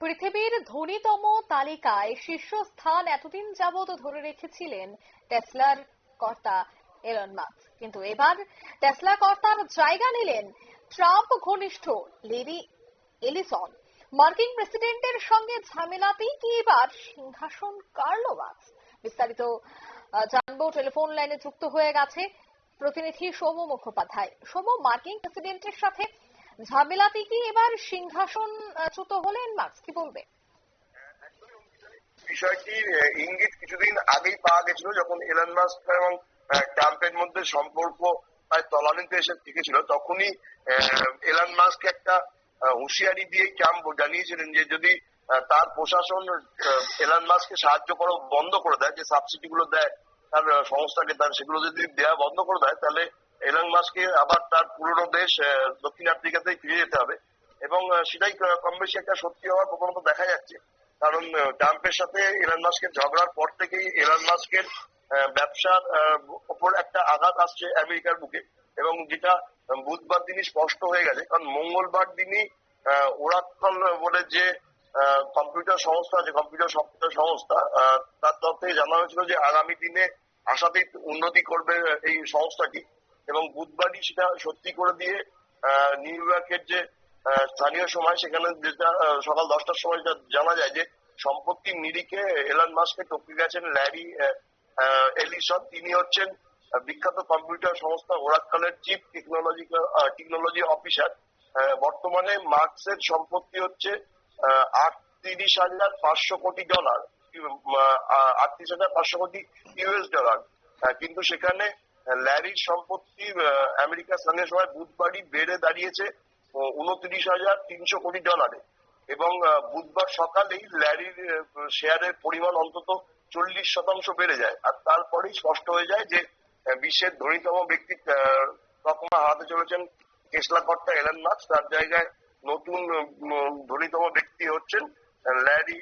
পৃথিবীর ধনীতম তালিকায় শীর্ষস্থান এতদিন যাবৎ ধরে রেখেছিলেন টেসলার কর্তা এলন মাস্ক। কিন্তু এবার টেসলা কর্তার জায়গা নিলেন ট্রাম্প ঘনিষ্ঠ লেডি এলিসন। মার্কিন প্রেসিডেন্টের সঙ্গে ঝামেলাতেই কি এবার সিংহাসন কাড়ল মাস্ক বিস্তারিত জানব, টেলিফোন লাইনে যুক্ত হয়ে গেছে প্রতিনিধি সৌম্য মুখোপাধ্যায়। সৌম্য মার্কিন প্রেসিডেন্টের সাথে ঝামেলাতে কি এবার সিংহাসন চ্যুত হলেন মার্কস? কি বলবে? বিষয়টির ইঙ্গিত কিছুদিন আগেই পাওয়া গেছিল যখন এলন মাস্ক এবং ট্রাম্পের মধ্যে সম্পর্ক প্রায় তলানিতে এসে টিকেছিল তখনই এলন মাস্ক একটা হুঁশিয়ারি দিয়ে ট্রাম্প জানিয়েছিলেন যে যদি তার প্রশাসন এলন মাস্ককে সাহায্য করা বন্ধ করে দেয়, যে সাবসিডি গুলো দেয়, তার সংস্থাকে, তার সেগুলো যদি দেওয়া বন্ধ করে দেয়, তাহলে এলন মাস্ককে আবার তার পুরনো দেশ দক্ষিণ আফ্রিকাতেই ফিরে যেতে হবে। এবং সেটাই কম বেশি একটা সত্যি হওয়ার প্রবণতা দেখা যাচ্ছে। কারণ ট্রাম্পের সাথে এলন মাস্কের ঝগড়ার পর থেকেই এলন মাস্কের ব্যবসার ওপর একটা আঘাত আসছে আমেরিকার বুকে। এবং যেটা বুধবার দিনই স্পষ্ট হয়ে গেছে। কারণ, মঙ্গলবার দিনই ওরাকল বলে যে কম্পিউটার সংস্থা আছে, কম্পিউটার সফটওয়্যার সংস্থা তার তরফ থেকে জানা হয়েছিল যে আগামী দিনে আশাতেই উন্নতি করবে এই সংস্থাটি। এবং বুধবারই সেটা সত্যি করে দিয়ে নিউ ইয়র্কের যে স্থানীয় সময়, সেখানে যেটা সকাল দশটার সময় জানা যায় যে সম্পত্তির নিরিখে এলন মাস্ককে টপকে গেছেন ল্যারি এলিসন তিনি হচ্ছেন বিখ্যাত কম্পিউটার সংস্থা ওরাক্কালের চিফ টেকনোলজি টেকনোলজি অফিসার বর্তমানে মার্কসের সম্পত্তি হচ্ছে আটত্রিশ হাজার পাঁচশো কোটি ডলার আটত্রিশ হাজার পাঁচশো কোটি ইউএস ডলার কিন্তু সেখানে ল্যারির সম্পত্তি আহ, আমেরিকার স্থানীয় সময় বুধবারই বেড়ে দাঁড়িয়েছে উনত্রিশ হাজার তিনশো কোটি ডলারে। এবং বুধবার সকালেই ল্যারির শেয়ারের পরিমাণ অন্তত চল্লিশ শতাংশ বেড়ে যায়। আর তারপরেই স্পষ্ট হয়ে যায় যে বিশ্বের ধনীতম ব্যক্তি তকমা হারাতে চলেছেন টেসলা কর্তা এলন মাস্ক। তার জায়গায় নতুন ধনীতম ব্যক্তি হচ্ছেন ল্যারি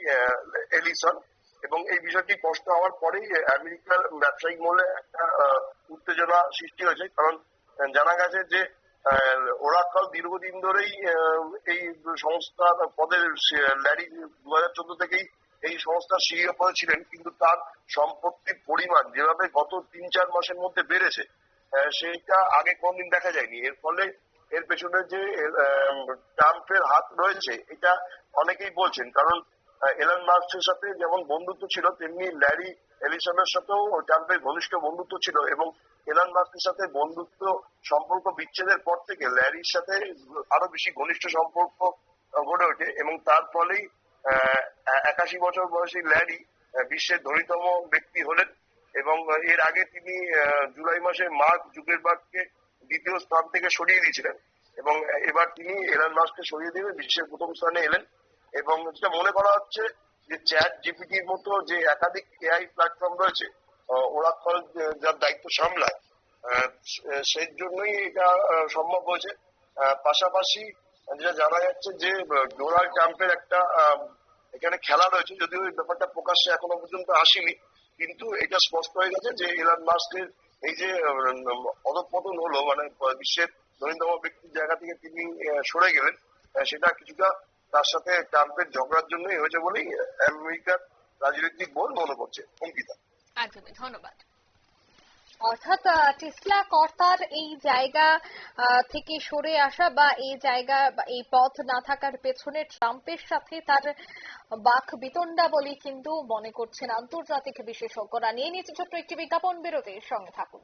এলিসন। এবং এই বিষয়টি স্পষ্ট হওয়ার পরেই আমেরিকার ব্যবসায়িক মহলে একটা উত্তেজনা সৃষ্টি হয়েছে। কারণ জানা গেছে যে ওরাকল দীর্ঘদিন ধরেই এই সংস্থা, পদের ল্যারি দু হাজার চোদ্দ থেকেই এই সংস্থার সিইও পদে ছিলেন। কিন্তু তার সম্পত্তির পরিমাণ যেভাবে গত তিন চার মাসের মধ্যে বেড়েছে সেইটা আগে কোনদিন দেখা যায়নি। এর ফলে এর পেছনে যে ট্রাম্পের হাত রয়েছে, এটা অনেকেই বলছেন। কারণ এলন মাস্কের সাথে যেমন বন্ধুত্ব ছিল, তেমনি ল্যারি এলিসনের সাথেও ট্রাম্পের ঘনিষ্ঠ বন্ধুত্ব ছিল এবং এলন মাস্কের সাথে বন্ধুত্ব সম্পর্ক বিচ্ছেদের পর থেকে ল্যারির সাথে আরও বেশি ঘনিষ্ঠ সম্পর্ক গড়ে ওঠে এবং তার ফলেই একাশি বছর বয়সী ল্যারি বিশ্বের ধনীতম ব্যক্তি হলেন এবং এর আগে তিনি জুলাই মাসে মার্ক জুকেরবার্গকে দ্বিতীয় স্থান থেকে সরিয়ে দিয়েছিলেন এবং এবার তিনি এলন মাস্ককে সরিয়ে দিয়ে বিশ্বের প্রথম স্থানে এলেন। এবং যেটা মনে করা হচ্ছে যে চ্যাট জিপিটির মতো যে একাধিক এআই প্ল্যাটফর্ম রয়েছে ওরাকল যার দায়িত্ব সামলায় সেই জন্যই এটা সম্ভব হয়েছে। পাশাপাশি যেটা জানা যাচ্ছে যে ডোনাল্ড ট্রাম্পের একটা এখানে খেলা রয়েছে, যদিও এই ব্যাপারটা প্রকাশ্যে এখনও পর্যন্ত আসেনি, কিন্তু এটা স্পষ্ট হয়ে গেছে যে ইলন মাস্কের এই যে অধঃপতন হলো মানে বিশ্বের ধনীতম ব্যক্তির জায়গা থেকে তিনি সরে গেলেন সেটা কিছুটা তার সাথে ট্রাম্পের ঝগড়ার জন্যই হয়েছে বলেই আমেরিকার রাজনৈতিক বল মনে করছে অঙ্কিতা। একদমই ধন্যবাদ। অর্থাৎ টেসলা কর্তার এই জায়গা থেকে সরে আসা বা এই জায়গা এই পথ না থাকার পেছনে ট্রাম্পের সাথে তার বাক বিতণ্ডা বলে কিন্তু মনে করছেন আন্তর্জাতিক বিশেষজ্ঞরা। নিয়ে নিচ্ছে ছোট্ট একটি বিজ্ঞাপন, বিরতির সঙ্গে থাকুন।